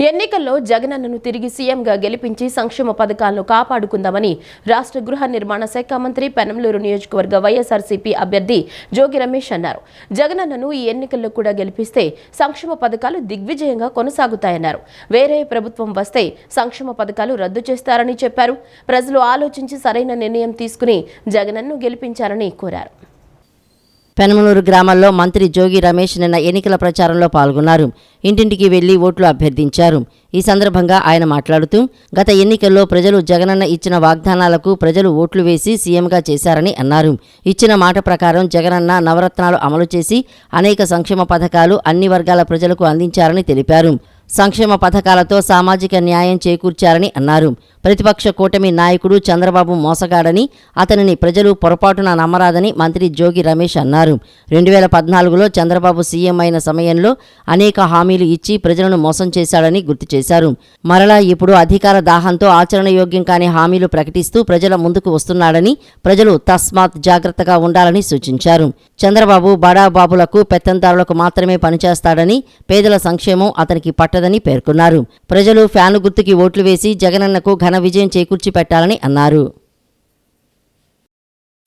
ఎన్నికల్లో జగనన్నను తిరిగి సీఎంగా గెలిపించి సంక్షేమ పథకాలను కాపాడుకుందామని రాష్ట్ర గృహ నిర్మాణ శాఖ మంత్రి పెనంలూరు నియోజకవర్గ వైఎస్ఆర్సీపీ అభ్యర్థి జోగి రమేష్ అన్నారు. జగనన్నను ఈ ఎన్నికల్లో కూడా గెలిపిస్తే సంక్షేమ పథకాలు దిగ్విజయంగా కొనసాగుతాయన్నారు. వేరే ప్రభుత్వం వస్తే సంక్షేమ పథకాలు రద్దు చేస్తారని చెప్పారు. ప్రజలు ఆలోచించి సరైన నిర్ణయం తీసుకుని జగనన్ను గెలిపించారని కోరారు. పెనమలూరు గ్రామాల్లో మంత్రి జోగి రమేష్ నిన్న ఎన్నికల ప్రచారంలో పాల్గొన్నారు. ఇంటింటికి వెళ్ళి ఓట్లు అభ్యర్థించారు. ఈ సందర్భంగా ఆయన మాట్లాడుతూ గత ఎన్నికల్లో ప్రజలు జగనన్న ఇచ్చిన వాగ్దానాలకు ప్రజలు ఓట్లు వేసి సీఎంగా చేశారని అన్నారు. ఇచ్చిన మాట ప్రకారం జగనన్న నవరత్నాలు అమలు చేసి అనేక సంక్షేమ పథకాలు అన్ని వర్గాల ప్రజలకు అందించారని తెలిపారు. సంక్షేమ పథకాలతో సామాజిక న్యాయం చేకూర్చారని అన్నారు. ప్రతిపక్ష కూటమి నాయకుడు చంద్రబాబు మోసగాడని అతనిని ప్రజలు పొరపాటున నమ్మరాదని మంత్రి జోగి రమేష్ అన్నారు. రెండు వేల పద్నాలుగులో చంద్రబాబు సీఎం అయిన సమయంలో అనేక హామీలు ఇచ్చి ప్రజలను మోసం చేశాడని గుర్తు చేశారు. మరలా ఇప్పుడు అధికార దాహంతో ఆచరణయోగ్యం కాని హామీలు ప్రకటిస్తూ ప్రజల ముందుకు వస్తున్నాడని ప్రజలు తస్మాత్ జాగ్రత్తగా ఉండాలని సూచించారు. చంద్రబాబు బడాబాబులకు పెత్తందారులకు మాత్రమే పనిచేస్తాడని పేదల సంక్షేమం అతనికి పట్టదని పేర్కొన్నారు. ప్రజలు ఫ్యాను గుర్తుకి ఓట్లు వేసి జగనన్నకు ఘన విజయం చేకూర్చి పెట్టాలని అన్నారు.